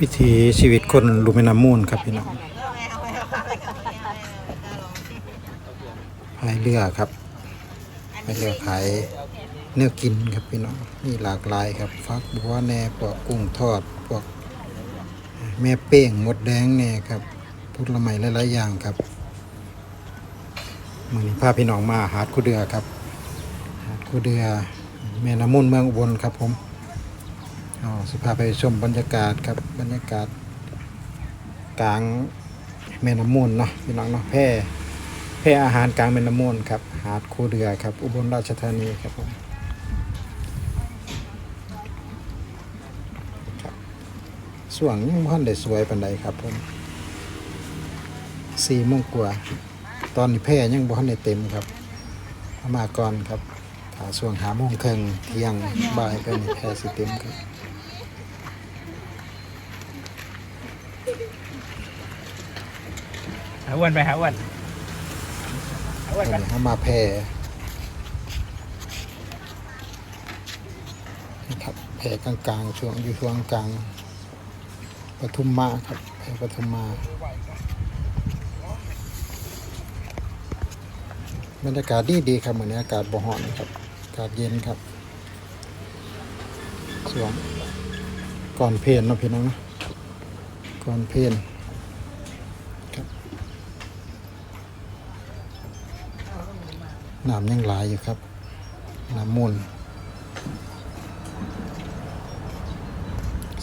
วิถีชีวิตคนลุมแม่น้ำมูลครับพี่น้องพายเรือครับพายเรือขายเนื้อกินครับพี่น้องมีหลากหลายครับฟักบัวแหน่พวกกุ้งทอดพวกแม่เป้งมดแดงแหน่ครับพุทละไมหลายๆอย่างครับมันนี้พาพี่น้องมาหาดคูเดือครับ หาดคูเดือแม่น้ำมูลเมืองอุบลครับผม อ๋อสิพาไปชมบรรยากาศครับบรรยากาศกลางแม่น้ำมูลเนาะพี่น้องเนาะแพร่แพร่อาหารกลางแม่น้ำมูลครับหาดคูเดือครับ อุบลราชธานีครับผมส่วงยังพันได้สวยปันใดครับผมสี่โมงกว่า ตอนนี้แพร่ยังบ่ทันได้เต็มครับมาก่อนครับถ้าส่วงหาโมงครึ่งเที่ยงบ่ายก็นี่แพร่สิเต็มครับ หาอ้วนไปหาอ้วนหาอ้วนไปอนนี้เขามาแพร่ครับแพร่กลางๆช่วงอยู่ช่วงกลางปทุมมาครับแพร่ปทุมมาบรรยากาศดีดีครับเหมือนอากาศบ่ฮ้อนครับอากาศเย็นครับช่วงก่อนเพลนเนาะพี่น้องนะก่อนเพลนครับ น้ำยังหลายอยู่ครับ น้ำมูล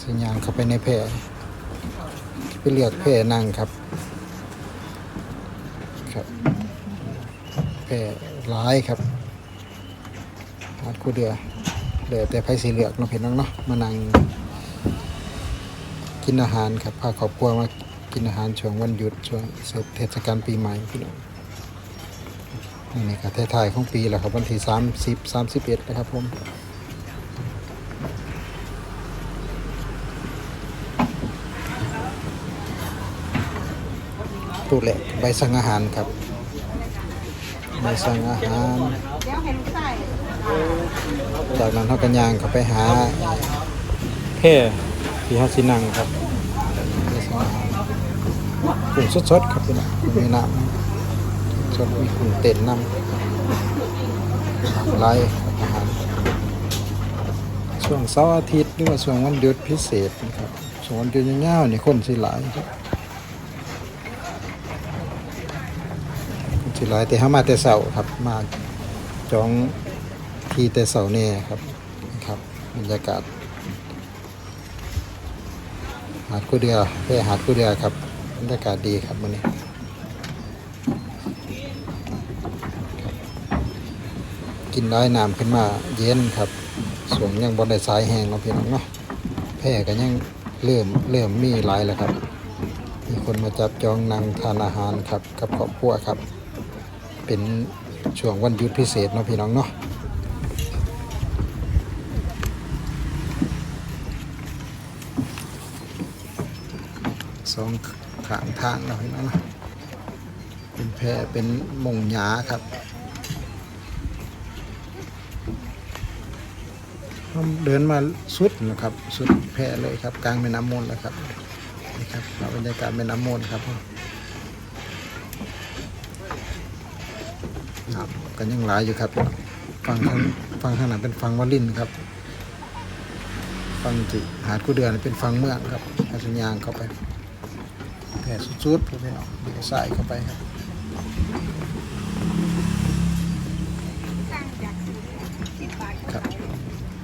สัญญาณเข้าไปในแพร่ไปเลือกแพร่นั่งครับครับแพร่หลายครับหาดคูเดือเดือแต่ไผสีเหลือกเนาเห็นน้องเนาะมานั่งกินอาหารครับพาครอบครัวมากินอาหารช่วงวันหยุดช่วงเทศกาลปีใหม่พี่น้อง นี่ก็ท้ายๆของปีแล้วครับวันที่สามสิบสามสิบเอ็ดนะครับผมตู้แหละใบสั่งอาหารครับใบสั่งอาหารจากนั้นเขากันยางเขาไปหาเพ่ที่ฮัสซินังครับกุ้งสดๆครับพี่น้องมีน้ำ ส่วนมีกลุ่มเต็นนำหลากหลายอาหารช่วงเสาร์อาทิตย์หรือว่าช่วงวันหยุดพิเศษนะครับช่วงวันหยุดยาวๆนี่คนสิหลายครับคนสิหลายแต่ห้ามาแต่เสาร์ครับมาจองที่แต่เสาร์แน่ครับนะครับบรรยากาศหาดกูเดือแพร่หาดกูเดือครับบรรยากาศดีครับวันนี้ กินได้น้ำขึ้นมาเย็นครับส่วนยังบนได้สายแห้งเราะพี่น้องเนาะแพร่ก็ยังเริ่มเริ่มมีหลายแล้วครับ มีคนมาจับจองนั่งทานอาหารครับกับครอบครัวครับ เป็นช่วงวันหยุดพิเศษเนาะพี่น้องเนาะสองขางทางเนาะพี่น้องเนาะเป็นแพร่เป็นมงหยาครับ เดินมาสุดนะครับสุดแพร่เลยครับ กลางแม่น้ำมูลแล้วครับนี่ครับบรรยากาศแม่น้ำมูลครับครับกันยังหลายอยู่ครับฟังข้างฟังข้างหลังเป็นฟังวอลินครับฟังจิหาดกูเดือนเป็นฟังเมืองครับอาสัญญางเข้าไปแผ่สุดๆพวกพี่น้องเดี๋ยวสายเข้าไปครับ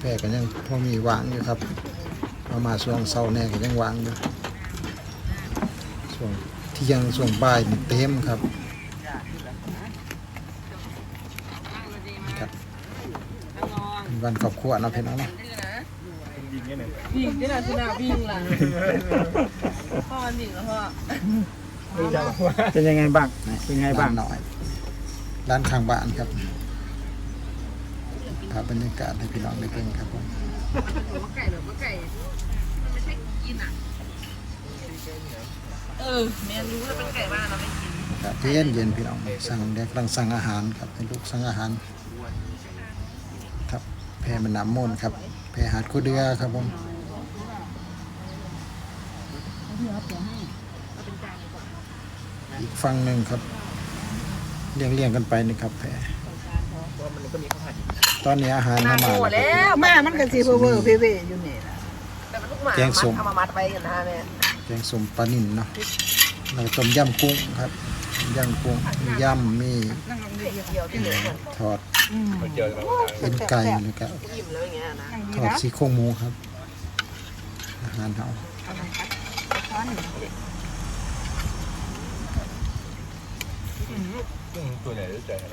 พร่ก็ยังพอมีวางอยู่ครับพอมาช่วงเช้าแน่ก็ยังวางอยู่ช่วงเที่ยงช่วงบ่ายนี่เต็มครับครับเป็นวันครอบครัวเนาะพี่น้องเนาะวิ่งที่ไหนที่ไหนวิ่งล่ะพ่อหนิงแล้วพ่อเป็นยังไงบ้างเป็นยังไงบ้างร้นหน่อยร้านข้างบ้านครับ ภาพบรรยากาศให้พี่น้องได้เห็นครับผมมะไก่หรือมะไก่มันไม่ใช่กินอะ เออแม่รู้แล้วเป็นไก่บ้านเราไม่กินครับเย็นเย็นพี่น้องสั่งเด็กกำลังสั่งอาหารครับเป็นลูกสั่งอาหาร ครับแพรมันน้ำมนต์ครับ แพรหาดคูเดือครับผมอีกฝั่งหนึ่งครับเรียงเรียงๆกันไปนี่ครับแพร ตอนนี้อาหารเข้ามาแล้วครับแม่มันก็สิเวอร์ๆเว่ๆอยู่นี่ล่ะแกงส้มเอามามัดไว้กันนะแม่แกงส้มปลานิ่นเนาะแล้วก็ต้มยำกุ้งครับยำกุ้งมียำมีทอดเป็นไก่แล้วก็ทอดซี่โครงหมูครับ อาหารเฮาา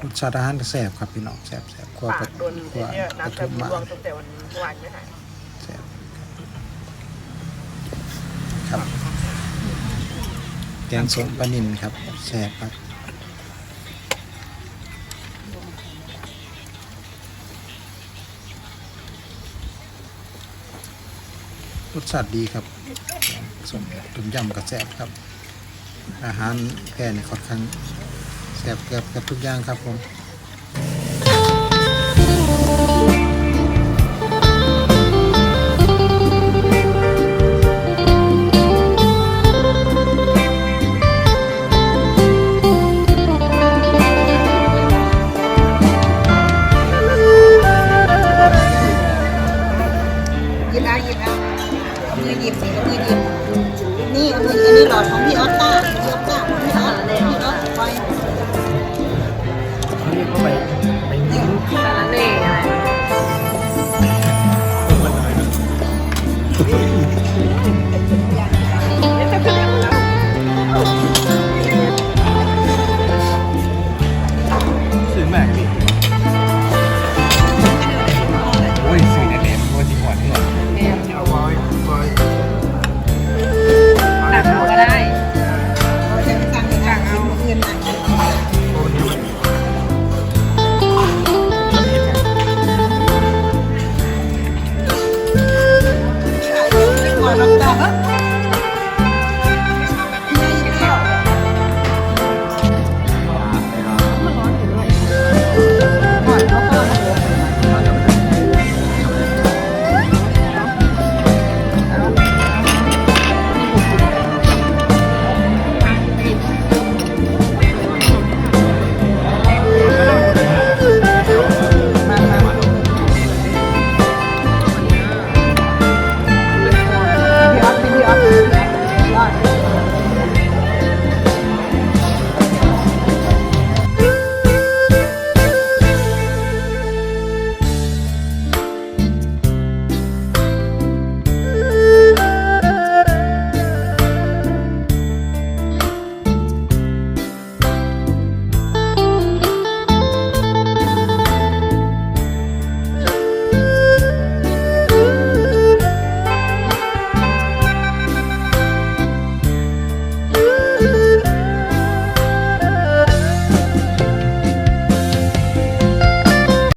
รสชาติอาหารก็แซ่บครับพี่น้องแซ่บแซ่บกว่าปลาโดนกว่าเนี่ยปลาน้ำทุจะมมารวงตั้งแต่วันวานไม่หายแซ่บครับ แกงส้มปลานิ่นครับแซ่บครับรสชาติดีครับแกงส้มต้มยำกระแซ่บครับ อาหารแพร่นี่ค่อนข้าง แซ่บเกือบเกับทุกอย่างครับผม